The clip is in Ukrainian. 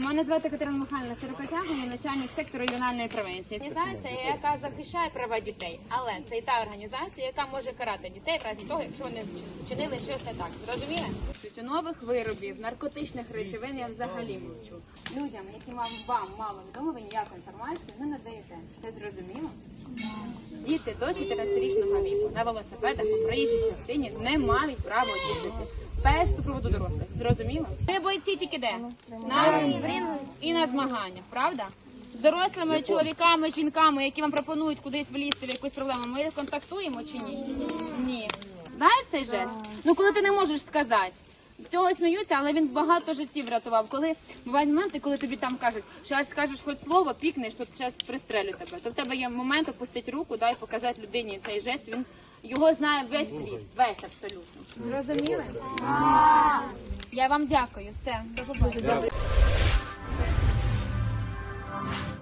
Мене звати Катерина Михайлівна Сирокотягова, начальник сектору ювенальної превенції. Організація, яка захищає права дітей, але це і та організація, яка може карати дітей в разі того, якщо вони вчинили щось не так. Зрозуміли? Тютюнових виробів, наркотичних речовин я взагалі мовчу. Людям, яким вам, вам мало відомо, ви ніяку інформацію не надаєте. Це зрозуміло? Діти до 14-річного віку на велосипедах у проїжджій частині не мають права їздити без супроводу дорослих. Зрозуміло? Ви бойці тільки де? На і на змаганнях, правда? З дорослими чоловіками, жінками, які вам пропонують кудись влізти в якусь проблему, ми контактуємо чи ні? Ні. Знаєте цей жест? Ну коли ти не можеш сказати. З цього сміються, але він багато життів врятував. Коли бувають моменти, коли тобі там кажуть, що скажеш хоч слово, пікнеш, то зараз пристрелю тебе. То в тебе є момент опустити руку, дай показати людині цей жест. Він його знає весь світ, весь абсолютно. Зрозуміли? Я вам дякую. Все, до побачення.